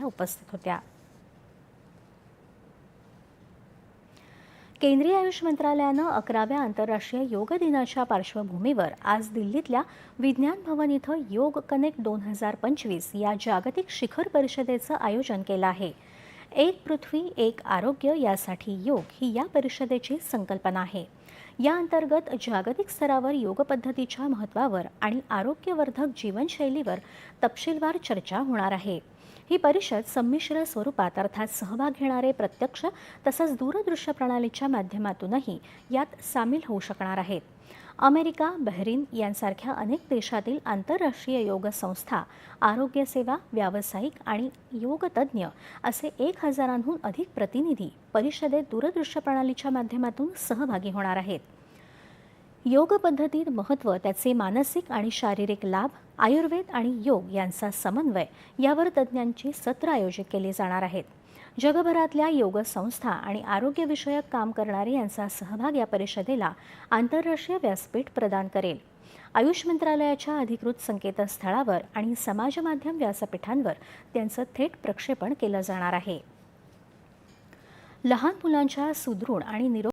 उपस्थित होत्या. केंद्रीय आयुष मंत्रालयानं अकराव्या आंतरराष्ट्रीय योग दिनाच्या पार्श्वभूमीवर आज दिल्लीतल्या विज्ञान भवन इथं योग कनेक्ट दोन हजार पंचवीस या जागतिक शिखर परिषदेचं आयोजन केलं आहे. एक पृथ्वी एक आरोग्य यासाठी योग ही या परिषदेची संकल्पना आहे. या अंतर्गत जागतिक स्तरावर योग पद्धतीच्या महत्त्वावर आणि आरोग्यवर्धक जीवनशैलीवर तपशीलवार चर्चा होणार आहे. ही परिषद संमिश्र स्वरूपात अर्थात सहभाग घेणारे प्रत्यक्ष तसंच दूरदृश्य प्रणालीच्या माध्यमातूनही यात सामील होऊ शकणार आहेत. अमेरिका बहरीन यांसारख्या अनेक देशातील आंतरराष्ट्रीय योग संस्था आरोग्यसेवा व्यावसायिक आणि योगतज्ज्ञ असे एक हजारांहून अधिक प्रतिनिधी परिषदेत दूरदृश्य प्रणालीच्या माध्यमातून सहभागी होणार आहेत. योग पद्धतीत महत्त्व त्याचे मानसिक आणि शारीरिक लाभ आयुर्वेद आणि योग यांचा समन्वय यावर तज्ज्ञांची सत्र आयोजित केली जाणार आहेत. जगभरातल्या योग संस्था आणि आरोग्यविषयक काम करणारे यांचा सहभाग या परिषदेला आंतरराष्ट्रीय व्यासपीठ प्रदान करेल. आयुष मंत्रालयाच्या अधिकृत संकेतस्थळावर आणि समाज माध्यम व्यासपीठांवर त्यांचं थेट प्रक्षेपण केलं जाणार आहे. लहान मुलांच्या सुदृढ आणि निरोगी